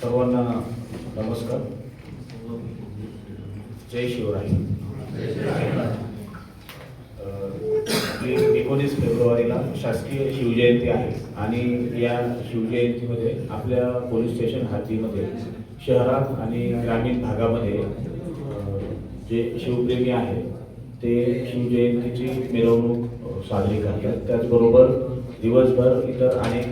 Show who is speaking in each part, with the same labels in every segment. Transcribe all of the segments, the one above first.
Speaker 1: सर्वांना नमस्कार. जय शिवराय. एकोणीस फेब्रुवारीला शासकीय शिवजयंती आहे आणि या शिवजयंतीमध्ये आपल्या पोलीस स्टेशन हद्दीमध्ये शहरात आणि ग्रामीण भागामध्ये जे शिवप्रेमी आहेत ते शिवजयंतीची मिरवणूक साजरी करतात. त्याचबरोबर दिवसभर इतर अनेक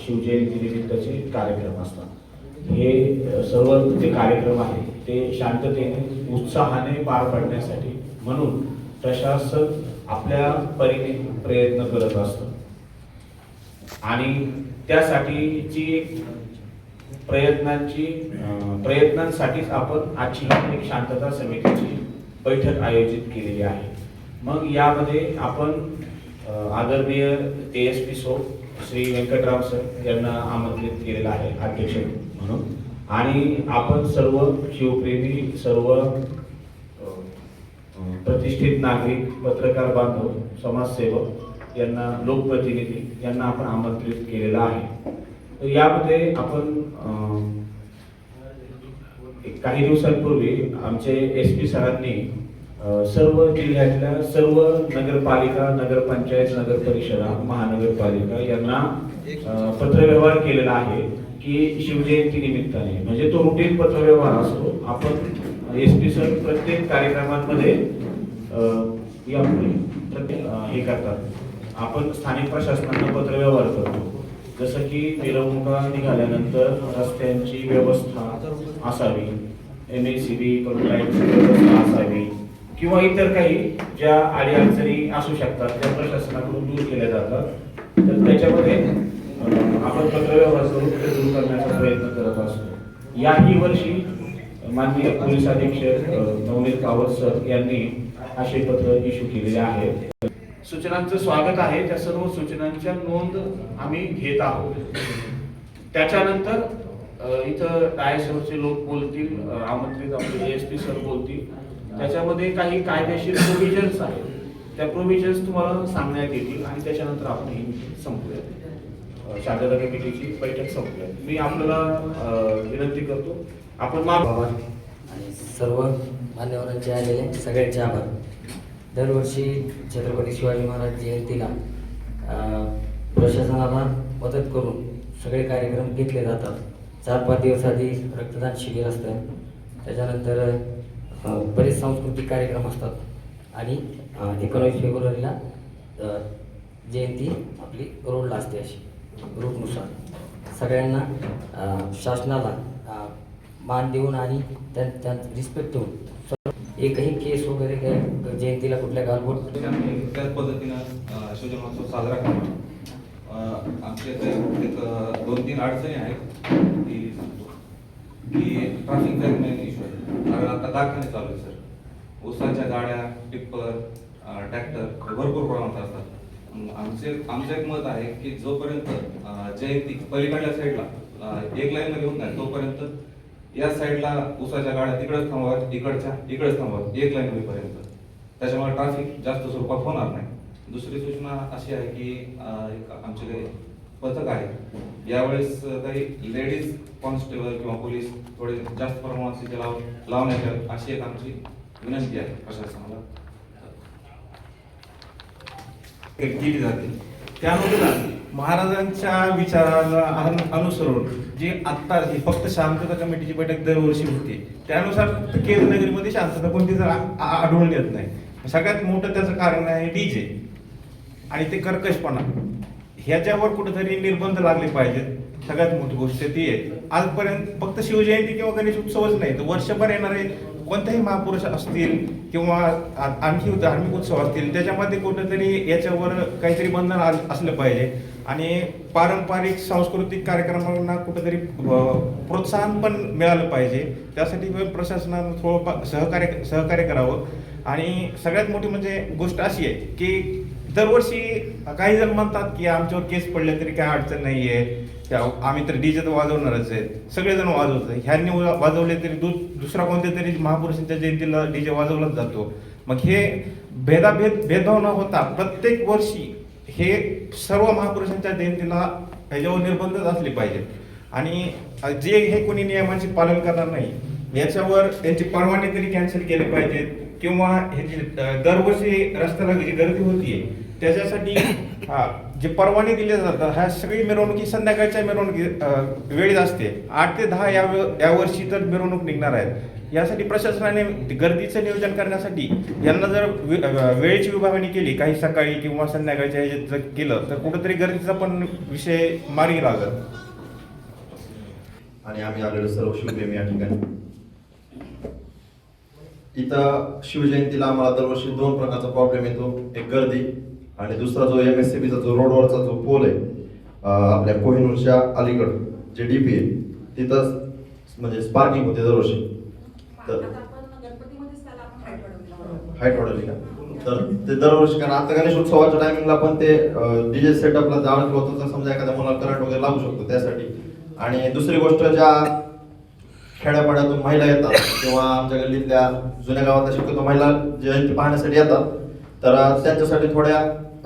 Speaker 1: शिवजयंतीनिमित्ताचे कार्यक्रम असतात. हे सर्व जे कार्यक्रम आहे ते शांततेने उत्साहाने पार पाडण्यासाठी म्हणून प्रशासन आपल्या परीने प्रयत्न करत असतं आणि त्यासाठीची एक प्रयत्नांची प्रयत्नांसाठीच आपण आजची एक शांतता समितीची बैठक आयोजित केलेली आहे. मग यामध्ये आपण आदरणीय ते एस पी सो श्री व्यंकटराव सर यांना आमंत्रित केलेलं आहे अध्यक्ष म्हणून. आणि आपण सर्व शिवप्रेमी सर्व प्रतिष्ठित नागरिक पत्रकार बांधव समाजसेवक यांना लोकप्रतिनिधी यांना आपण आमंत्रित केलेलं आहे. तर यामध्ये आपण काही दिवसांपूर्वी आमचे एस पी सरांनी सर्व जिल्ह्यातल्या सर्व नगरपालिका नगरपंचायत नगर परिषदा महानगरपालिका यांना पत्रव्यवहार केलेला आहे की शिवजयंती निमित्ताने. म्हणजे तो रुटीन पत्रव्यवहार असतो. आपण एस पी सर प्रत्येक कार्यक्रमांमध्ये यापुढे या प्रत्येक हे करतात. आपण स्थानिक प्रशासनांना पत्रव्यवहार करतो. जसं की मिरवणुका निघाल्यानंतर रस्त्यांची व्यवस्था असावी. एम एस सी बी कडून लाईटची व्यवस्था असावी. किंवा इतर काही ज्या अडीअडचणी असू शकतात त्या प्रशासनाकडून दूर केल्या जातात तर त्याच्यामध्ये आपण पत्रव्यवहार करून ते दूर करण्याचा प्रयत्न करत असतो. याही वर्षी माननीय पोलीस अधीक्षक नवनीत कावत सर यांनी असे पत्र इश्यू केलेले आहे सूचनांचं स्वागत आहे. त्या सर्व सूचनांच्या नोंद आम्ही घेत आहोत. त्याच्यानंतर इथं डायसवरचे लोक बोलतील आमंत्रित आपले एस पी सर बोलतील. त्याच्यामध्ये काही कायदेशीर प्रोव्हिजन्स आहेत. त्या प्रोव्हिजन्स तुम्हाला सांगण्यात येतील आणि त्याच्यानंतर आपण ही संपूया. अ, शांतता कमिटीची बैठक संपूया. मी आपल्याला विनंती करतो आपण माफ
Speaker 2: आणि सर्व मान्यवरांचे आलेले सगळ्यांचे आभार. दरवर्षी छत्रपती शिवाजी महाराज जयंतीला प्रशासनाला मदत करून सगळे कार्यक्रम घेतले जातात. चार पाच दिवस आधी रक्तदान शिबिर असतं. त्याच्यानंतर बरेच सांस्कृतिक कार्यक्रम असतात. आणि अं, एकोणावीस फेब्रुवारीला जयंती आपली रोडला असते अशी रूटनुसार. सगळ्यांना शासनाला मान देऊन आणि त्यां त्यां रिस्पेक्ट देऊन. एकही केस वगैरे काय जयंतीला कुठल्या गालबोट
Speaker 3: त्याच पद्धतीनं अ, महोत्सव साजरा करतो आमच्या इथे एक दोन तीन अडचणी आहेत. की की कारण आता कारखाने चालू आहे सर ऊसाच्या गाड्या टिप्पर ट्रॅक्टर भरपूर प्रमाणात असतात. आमचे आमचं एक मत आहे की जोपर्यंत जयंती पलीकडल्या साईडला एक लाईन मध्ये होत नाही तोपर्यंत या साईडला ऊसाच्या गाड्या तिकडेच थांबवाव्यात इकडच्या इकडेच थांबवाव्यात एक लाईन होईपर्यंत. त्याच्यामुळे ट्रॅफिक जास्त स्वरूपात होणार नाही. दुसरी सूचना अशी आहे की अं, आमच्याकडे पथक आहे. यावेळेस काही लेडीज कॉन्स्टेबल किंवा पोलीस थोडे जास्त प्रमाणात तिथे लाव लावण्यात यावं अशी एक आमची विनंती आहे प्रशासनाला.
Speaker 4: केली जाते. त्यानुसार महाराजांच्या विचाराला अनुसरून जी आत्ता फक्त शांतता कमिटीची बैठक दरवर्षी होते त्यानुसार केरनगरीमध्ये शांतता कोणती जर आढळून येत नाही. सगळ्यात मोठं त्याचं कारण आहे डीजे. आणि ते कर्कशपणा. ह्याच्यावर कुठेतरी निर्बंध लागले पाहिजेत. सगळ्यात मोठी गोष्ट ती आहे. आजपर्यंत फक्त शिवजयंती किंवा गणेश उत्सवच नाही तर वर्षभर येणारे कोणतेही महापुरुष असतील किंवा आणखी धार्मिक उत्सव असतील त्याच्यामध्ये कुठेतरी याच्यावर काहीतरी बंधन असलं पाहिजे. आणि पारंपरिक सांस्कृतिक कार्यक्रमांना कुठेतरी प्रोत्साहन पण मिळालं पाहिजे. त्यासाठी पण प्रशासनानं थोडं सहकार्य सहकार्य करावं. आणि सगळ्यात मोठी म्हणजे गोष्ट अशी आहे की दरवर्षी काही जण म्हणतात की आमच्यावर केस पडले तरी काय अडचण नाहीये. त्या आम्ही तर डीजे तर वाजवणारच आहेत. सगळेजण वाजवतो ह्यांनी वाजवले तरी दु दुसरा कोणत्या तरी महापुरुषांच्या जयंतीला डीजे वाजवलाच जातो. मग हे भेदाभेद भेदभाव न होता प्रत्येक वर्षी हे सर्व महापुरुषांच्या जयंतीला ह्याच्यावर निर्बंधच असले पाहिजेत. आणि जे हे कोणी नियमांचे पालन करणार नाही याच्यावर त्यांची परवाने तरी कॅन्सल केले पाहिजेत. किंवा ह्याची दरवर्षी रस्त्याला जी गर्दी होतीये त्याच्यासाठी हा, जे परवाने दिले जातात ह्या सगळी मिरवणुकी संध्याकाळच्या मिरवणुकी वेळेत असते. आठ ते दहा या यावर्षी तर मिरवणूक निघणार आहेत. यासाठी प्रशासनाने गर्दीचं नियोजन करण्यासाठी यांना जर वेळेची विभागणी केली काही सकाळी किंवा संध्याकाळच्या ह्याच्यात जर केलं तर कुठंतरी गर्दीचा पण विषय मार्गी लागत
Speaker 5: आणि आम्ही आलेलो सर्व शिवप्रेमी या ठिकाणी. इथं शिवजयंतीला आम्हाला दरवर्षी दोन प्रकारचा प्रॉब्लेम येतो. एक गर्दी आणि दुसरा जो एम एस सी बीचा जो रोडवरचा जो पोल आहे आपल्या कोहिनूरच्या अलीकड जे डीपी आहे तिथं म्हणजे स्पार्किंग होते दरवर्षी. तर हाईट वाढवली का तर ते दरवर्षी कारण आता गणेश उत्सवाच्या टायमिंगला पण ते डीजे सेटअपला जाणं होतं तर समजा एखाद्या मुलाला करंट वगैरे लागू शकतो त्यासाठी. आणि दुसरी गोष्ट ज्या खेड्यापाड्यातून महिला येतात किंवा आमच्या गल्लीतल्या जुन्या गावातल्या शक्यतो महिला जयंती पाहण्यासाठी येतात तर त्यांच्यासाठी थोड्या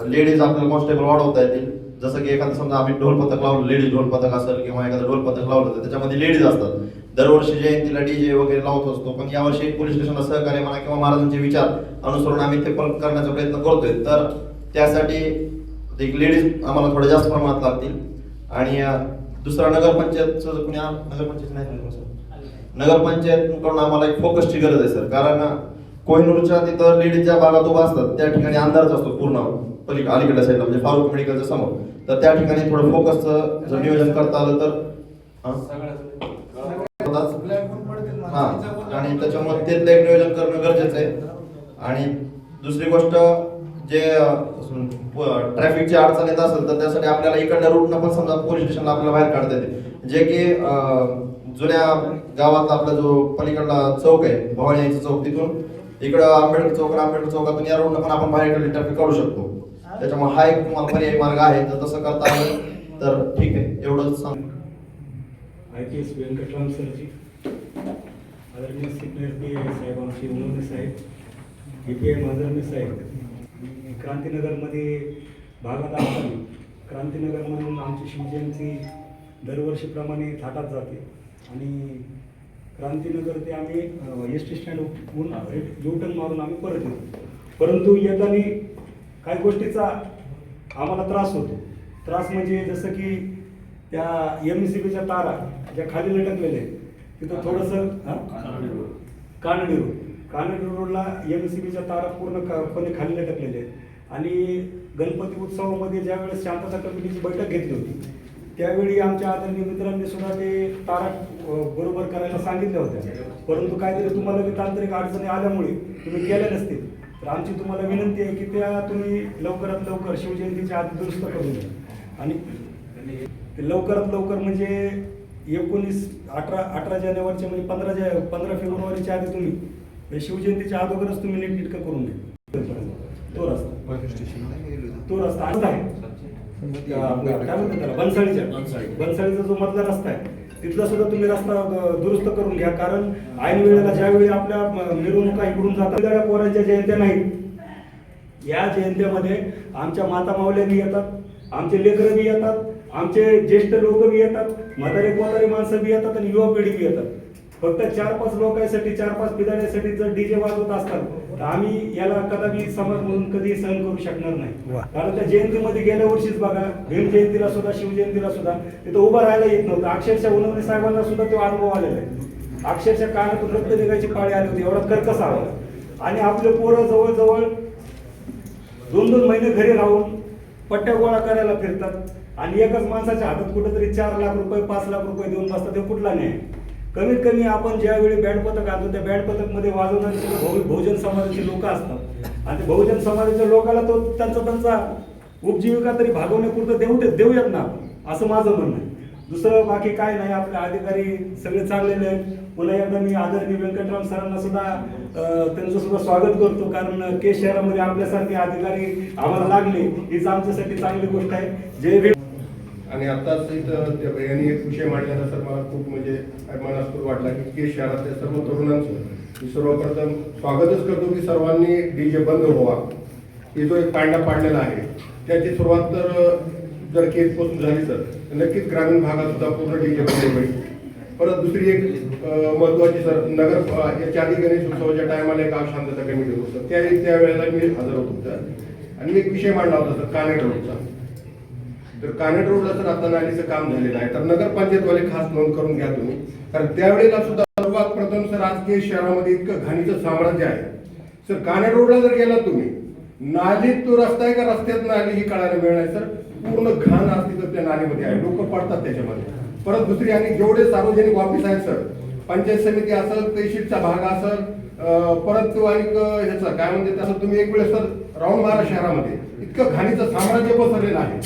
Speaker 5: लेडीज आपल्याला कॉन्स्टेबल वाढवता येतील. जसं की एखादं समजा आम्ही ढोल पथक लावलं लेडीज ढोल पथक असेल किंवा एखादं ढोल पथक लावलं तर त्याच्यामध्ये लेडीज असतात. दरवर्षी जयंतीला डीजे वगैरे लावत असतो पण यावर्षी पोलीस स्टेशनला सहकार्य म्हणा किंवा महाराजांचे विचार अनुसरून आम्ही ते पण करण्याचा प्रयत्न करतोय. तर त्यासाठी एक लेडीज आम्हाला थोड्या जास्त प्रमाणात लागतील. आणि दुसरा नगरपंचायतचं कुणी नगरपंचायत नाही सर. नगरपंचायतकडून आम्हाला एक फोकसची गरज आहे सर. कारण कोहिनूरच्या तिथं लेडीज ज्या भागात उभा असतात त्या ठिकाणी अंधारच असतो पूर्ण. पलीकडे अलीकडल्या साईडला म्हणजे फारुक मेडिकलच्या समोर. तर त्या ठिकाणी थोडं फोकसचं जर नियोजन करता आलं तर हा? आणि त्याच्यामुळे ते एक नियोजन करणं गरजेचं आहे. आणि दुसरी गोष्ट जे ट्रॅफिकची अडचण येत असेल तर त्यासाठी आपल्याला इकडल्या रूटनं पण समजा पोलीस स्टेशनला आपल्याला बाहेर काढता येते. जे की जुन्या गावात आपला जो पलीकडला चौक आहे भवानी चौक तिथून इकडं आंबेडकर चौक आंबेडकर चौकातून या रोडनं पण आपण बाहेर ट्रॅफिक काढू शकतो. त्याच्यामुळे हा एक तुम्हाला पर्यायी मार्ग आहे तर तसं करता आलं तर ठीक आहे एवढंच सांग
Speaker 6: आय पी एस व्यंकटराम सरजी आदरणीय सिनियर पी आय साहेब आमचे उन्नवणे साहेब ए पी आय मांजरणे साहेब मी क्रांतीनगरमध्ये भागात असताना क्रांतीनगरमधून आमची शिवजयंती दरवर्षीप्रमाणे थाटात जाते. आणि क्रांतीनगर ते आम्ही एस टी स्टँडहून युटर्न मारून आम्ही परत येतो. परंतु येताना काही गोष्टीचा आम्हाला त्रास होतो. त्रास म्हणजे जसं की त्या एम सी बीच्या तारा ज्या खाली लटकलेल्या आहेत तिथं थोडंसं? कानडी रोड. कानडी रोडला एम सी बीच्या तारा पूर्णपणे खाली लटकलेल्या आहेत. आणि गणपती उत्सवामध्ये ज्यावेळेस शांतता कमिटीची बैठक घेतली होती त्यावेळी आमच्या आदरणीय मित्रांनी सुद्धा ते तारा बरोबर करायला सांगितल्या होत्या. परंतु काहीतरी तुम्हाला तांत्रिक अडचणी आल्यामुळे तुम्ही केल्या नसतील. तर आमची तुम्हाला विनंती आहे की त्या तुम्ही लवकरात लवकर शिवजयंतीच्या आधी दुरुस्त करून द्या आणि ते लवकरात लवकर म्हणजे एकोणीस अठरा अठरा जानेवारीच्या म्हणजे पंधरा जा पंधरा फेब्रुवारीच्या आधी तुम्ही हे शिवजयंतीच्या अगोदरच तुम्ही नीट नीटकं करून द्या तो रस्ता. तो रस्ता आहे. काय म्हणतात त्याला? बनसाळीच्या बनसाळीचा जो मधला रस्ता आहे तिथला सुद्धा तुम्ही रस्ता दुरुस्त करून घ्या. कारण ऐन वेळेला ज्यावेळी आपल्या मिरवणुका इकडून जातात त्या पोरांच्या जयंत्या नाहीत. या जयंत्यामध्ये आमच्या माता मावल्या बी येतात आमचे लेकरं बी येतात आमचे ज्येष्ठ लोक बी येतात म्हातारे कोतारे माणसं बी येतात आणि युवा पिढी बी येतात. फक्त चार पाच लोकांसाठी चार पाच पिदाड्यासाठी जर डीजे वाजवत असतात तर आम्ही याला कदापि समाज म्हणून कधी सहन करू शकणार नाही. कारण त्या जयंतीमध्ये गेल्या वर्षीच बघा भीम जयंतीला सुद्धा शिवजयंतीला सुद्धा तिथं उभं राहायला येत नव्हतं. अक्षरशः उन्नवणे साहेबांना सुद्धा तो अनुभव आलेला आहे. अक्षरशः कानातून रक्त निघायची पाळी आली होती एवढा कर्कस आला आणि आपले पोरं जवळजवळ दोन दोन महिने घरी राहून पट्ट्या गोळा करायला फिरतात. आणि एकाच माणसाच्या हातात कुठेतरी चार लाख रुपये पाच लाख रुपये देऊन बसतात ते कुठला नाही कमीत कमी आपण ज्यावेळी बँड पथक आणतो त्या बँड पथकमध्ये वाजवणारे बहु- बहुजन समाजाचे लोक असतात. आणि बहुजन समाजाच्या लोकांना तो त्यांचा त्यांचा उपजीविका तरी भागवण्यापुरतं देऊ देऊयात ना असं माझं म्हणणं आहे. दुसरं बाकी काय नाही आपले अधिकारी सगळे चांगलेले आहेत. पुन्हा एकदा मी आदरणीय व्यंकटराम सरांना सुद्धा त्यांचं सुद्धा स्वागत करतो कारण केस शहरामध्ये आपल्यासारखे अधिकारी आम्हाला लागले. हीच आमच्यासाठी चांगली गोष्ट आहे. जय
Speaker 7: आणि आताच इथं त्या यांनी एक विषय मांडलेला सर मला खूप म्हणजे अभिमानास्पद वाटला की केस शहरातल्या सर्व तरुणांचं मी सर्वप्रथम स्वागतच करतो की सर्वांनी डीजे बंद व्हावा. की जो एक पांडा पाडलेला आहे त्याची सुरुवात तर जर केसपासून झाली सर तर नक्कीच ग्रामीण भागात सुद्धा पूर्ण डीजे बंद होईल. परत दुसरी एक महत्वाची सर नगर याच्या आधी गणेश उत्सवाच्या टायमाला एक शांतता कमी होतं त्या त्यावेळेला मी हजर होतो सर. आणि एक विषय मांडला होता सर कानेट रोडचा तर कानेट रोडला सर आता नालीचं काम झालेलं आहे. तर नगरपंचायतवाले खास नोंद करून घ्या तुम्ही. कारण त्यावेळेला सुद्धा सर्वात प्रथम सर आजके शहरामध्ये इतकं घाणीचं साम्राज्य आहे. सर कानेट रोडला जर गेलात तुम्ही नालीत तो रस्ता आहे का रस्त्यात नाली ही कळायला मिळणार सर? पूर्ण घाण अस्तित्व त्या नालीमध्ये आहे. लोक पडतात त्याच्यामध्ये. परत दुसरी आणि जेवढे सार्वजनिक ऑफिस आहेत सर पंचायत समिती असेल तहसीलचा भाग असेल परत आणि ह्याचा काय म्हणते तसं तुम्ही एक वेळेस सर राऊंड मारा शहरामध्ये. इतकं घाणीचं साम्राज्य पसरलेलं आहे.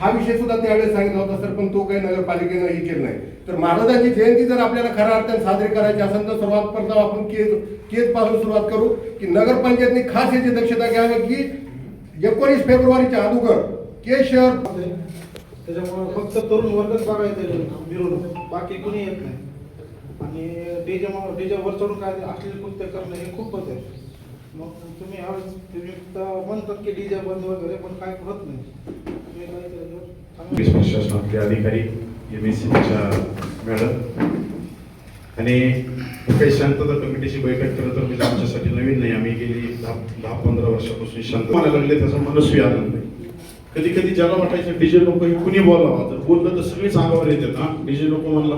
Speaker 7: हा विषय सुद्धा त्यावेळेस सांगितला होता सर पण तो काही नगरपालिकेनं हे केलं नाही. तर महाराजांची जयंती जर आपल्याला खऱ्या अर्थाने साजरी करायची असेल तर सर्वात प्रथम आपण केस केजपासून सुरुवात करू की नगरपंचायतने खास याची दक्षता घ्यावी की एकोणीस फेब्रुवारीच्या अगोदर के शहर
Speaker 8: त्याच्यामुळे फक्त तरुण वर्गच बघायचं मिरवणूक. बाकी कोणी येत नाही. आणि डीजे डीजे वर चढून काय असलेली कृत्य करणं हे खूपच आहे. मग तुम्ही आज तुम्ही तर म्हणतात की डीजे बंद वगैरे पण काय होत नाही.
Speaker 9: प्रशासनातले अधिकारी एम एस मॅडम. आणि काही शांतता कमिटीची बैठक खरं तर म्हणजे आमच्यासाठी नवीन नाही. आम्ही गेली दहा दहा पंधरा वर्षापासून शांत. मला लागले त्याचा मनस्वी आनंद नाही कधी कधी ज्याला वाटायचं डीजे लोक हे कुणी बोलावा? तर बोललं तर सगळीच अंगावर येतात ना. डीजे लोक म्हणला.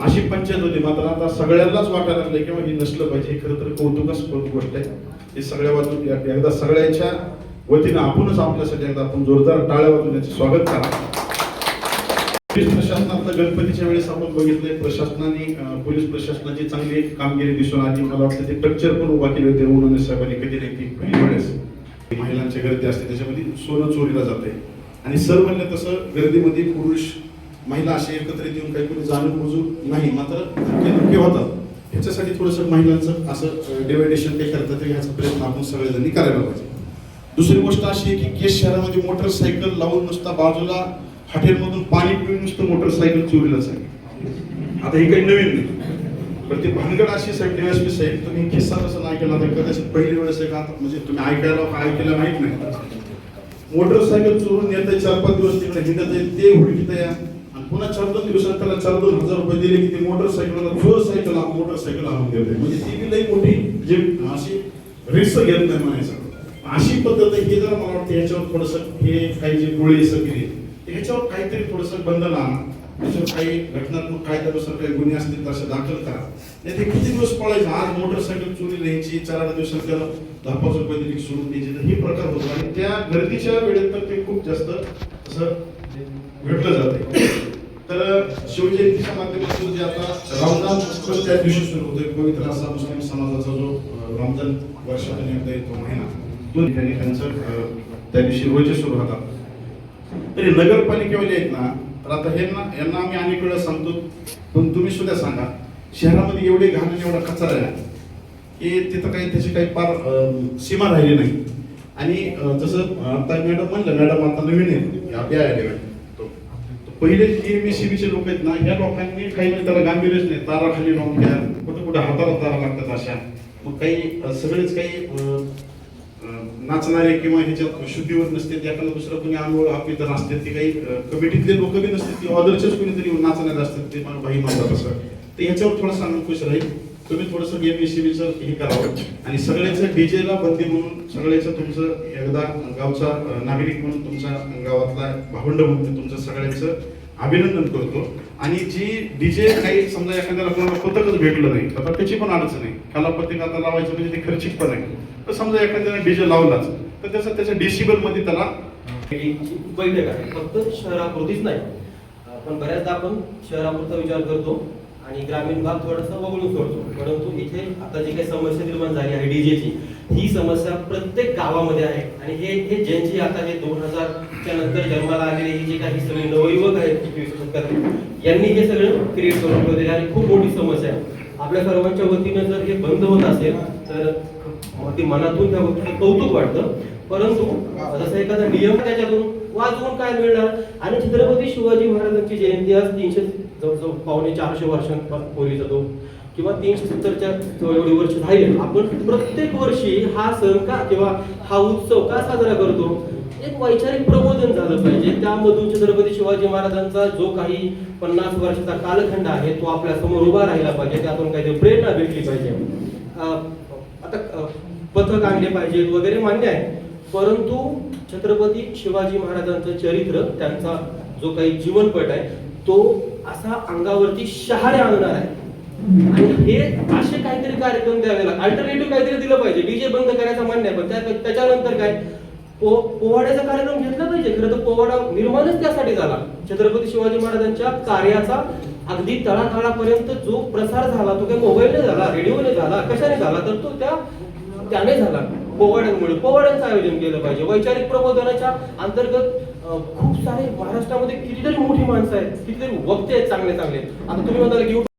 Speaker 9: अशी पंचायत होती. मात्र आता सगळ्यांनाच वाटायला लागलं किंवा हे नसलं पाहिजे. हे खरं तर कौतुकास्पद गोष्ट आहे. हे सगळ्या बाजू एकदा सगळ्यांच्या वतीनं आपणच आपल्यासाठी एकदा आपण जोरदार टाळ्या वाजून याचे स्वागत करा. पोलीस प्रशासनात गणपतीच्या वेळेस आपण बघितलंय प्रशासनाने पोलीस प्रशासनाची चांगली कामगिरी दिसून आली. मला वाटतं ते स्ट्रक्चर पण उभा केले होते उन्हाने साहेबांनी कधी नाही ती पहिली वेळेस. महिलांची गर्दी असते त्याच्यामध्ये सोनं चोरीला जाते. आणि सर म्हणलं तसं गर्दीमध्ये पुरुष महिला असे एकत्रित येऊन काही कोणी जाणून बुजून नाही मात्र धक्के धक्के होतात. ह्याच्यासाठी थोडंसं महिलांचं असं डिवायडेशन काही करतात ह्याचा प्रयत्न आपण सगळेजणी करायला पाहिजे. दुसरी गोष्ट अशी आहे की केस शहरामध्ये मोटरसायकल लावून नुसता बाजूला हॉटेलमधून पाणी पिऊन नुसतं मोटरसायकल चोरीलाच आहे आता हे काही नवीन नाही. पण ते भानगड अशी साहेब डीएसपी साहेब तुम्ही किस्सा तसा नाही केला तर कदाचित पहिली वेळेस एक का आता म्हणजे तुम्ही ऐकायला काय ऐकायला माहीत नाही. मोटरसायकल चोरून येते चार पाच दिवस तिकडे हिंडत ते हुडकीत आहे. आणि पुन्हा चार दोन दिवसात त्याला चार दोन हजार रुपये दिले की ते मोटरसायकलला जो सायकल मोटरसायकल आणून देते म्हणजे ती बी लई मोठी जे अशी रिस्क घेत नाही म्हणायचं. अशी पद्धत आहे की जरा मला वाटतं ह्याच्यावर थोडस हे काही जे गोळी सगळी ह्याच्यावर काहीतरी थोडस बंधन आणा. त्याच्यावर काही घटनात्मक कायद्यानुसार काही गुन्हे असतील तर असे दाखल करा. नाही ते किती दिवस पळायचं? आज मोटरसायकल चोरी न्यायची चार आठ दिवसात त्याला दहा पाच रुपये दिली सोडून द्यायची. तर हे प्रकार होतो. आणि त्या गर्दीच्या वेळेत तर ते खूप जास्त असं घडलं जाते. तर शिवजयंतीच्या माध्यमातून जे आता रमजान उत्सव त्या दिवशी सुरू होतोय. पवित्र असा मुस्लिम समाजाचा जो रमजान वर्षातून एकदा येतो महिना तो ठिकाणी त्यांचं त्या दिवशी रोजे सुरू होतात तरी नगरपालिकेवाले आहेत ना तर आता हे ना यांना आम्ही अनेक वेळा सांगतो पण तुम्ही सुद्धा सांगा शहरामध्ये एवढे घाण आणि एवढा कचरा आहे. की तिथं काही त्याची काही फार सीमा राहिली नाही. आणि जसं आता मॅडम म्हणलं मॅडम आता नवीन आहे. आपल्या पहिले जे एम बीचे लोक आहेत ना या लोकांनी काही म्हणजे त्याला गांभीर्यच नाही. तारा खाली लावून घ्या कुठं कुठं हाताला तारा लागतात अशा. मग काही सगळेच काही नाचणारे किंवा ह्याच्यात शुद्धीवर नसते एखादा दुसरं कोणी आंघोळ आपली तर असते ते काही कमिटीतले लोक बी नसते ते ऑदरचेच कोणीतरी नाचणारे असतात ते मला भाई म्हणतात असं तर ह्याच्यावर थोडंसं अंकुश राहील. तुम्ही थोडंसं गेम विषयीचं हे करावं. आणि सगळ्याचं डीजेला बंदी म्हणून सगळ्याचं तुमचं एकदा गावचा नागरिक म्हणून तुमचा गावातला भावंड म्हणून तुमचं सगळ्यांचं अभिनंदन करतो. आणि जी डीजे काही समजा एखाद्याला कोणाला पथकच भेटलं नाही आता त्याची पण अडचण आहे. त्याला पथक आता लावायचं म्हणजे ते खर्चिक पण आहे. तर समजा एखाद्याने डीजे लावलाच तर त्याचा त्याच्या डिसिबलमध्ये त्याला
Speaker 10: ची बैठक आहे. फक्त शहरापुरतीच नाही पण बऱ्याचदा आपण शहरापुरता विचार करतो. आणि ग्रामीण भाग थोडासा वगळून सोडतो. परंतु इथे आता जी काही समस्या निर्माण झाली आहे डीजेची ही समस्या प्रत्येक गावामध्ये आहे. आणि हे हे ज्यांची आता हे दोन हजारच्या नंतर जन्माला आलेले हे जे काही सगळे नवयुवक आहेत यांनी हे सगळं क्रिएट करून ठेवलेले आणि खूप मोठी समस्या आहे. आपल्या सर्वांच्या वतीनं जर हे बंद होत असेल तर मनातून त्या गोष्टीचं कौतुक वाटतं. परंतु जसं एखादा नियम त्याच्यातून वाजवून काय मिळणार? आणि छत्रपती शिवाजी महाराजांची जयंती आज तीनशे जवळजवळ पावणे चारशे वर्षांपूर्वीचा तो किंवा तीनशे सत्तरच्या एवढी वर्ष झाली. आपण प्रत्येक वर्षी हा सण का किंवा हा उत्सव का साजरा करतो? एक वैचारिक प्रबोधन झालं पाहिजे. त्यामधून छत्रपती शिवाजी महाराजांचा जो काही पन्नास वर्षाचा कालखंड आहे तो आपल्यासमोर उभा राहिला पाहिजे. त्यातून काहीतरी प्रेरणा भेटली पाहिजे. आता पथक आणले पाहिजेत वगैरे मान्य आहे. परंतु छत्रपती शिवाजी महाराजांचं चरित्र त्यांचा जो काही जीवनपट आहे तो असा अंगावरती शहारे आणणार आहे. आणि हे असे काहीतरी कार्यक्रम द्यावे लागतात अल्टरनेटिव्ह काहीतरी दिलं पाहिजे. डीजे बंद करायचं मान्य आहे पण त्या- त्याच्यानंतर काय? पो पोवाड्याचा कार्यक्रम घेतला पाहिजे. खरं तर पोवाडा निर्माणच त्यासाठी झाला. छत्रपती शिवाजी महाराजांच्या कार्याचा अगदी तळागाळापर्यंत जो प्रसार झाला तो काही मोबाईलने झाला रेडिओने झाला कशाने झाला तर तो त्या त्याने झाला. पोवाड्यांमुळे पोवाड्यांचं आयोजन केलं पाहिजे. वैचारिक प्रबोधनाच्या अंतर्गत खूप सारे महाराष्ट्रामध्ये कितीतरी मोठी माणसं आहेत कितीतरी वक्ते आहेत चांगले चांगले आता तुम्ही म्हणाल की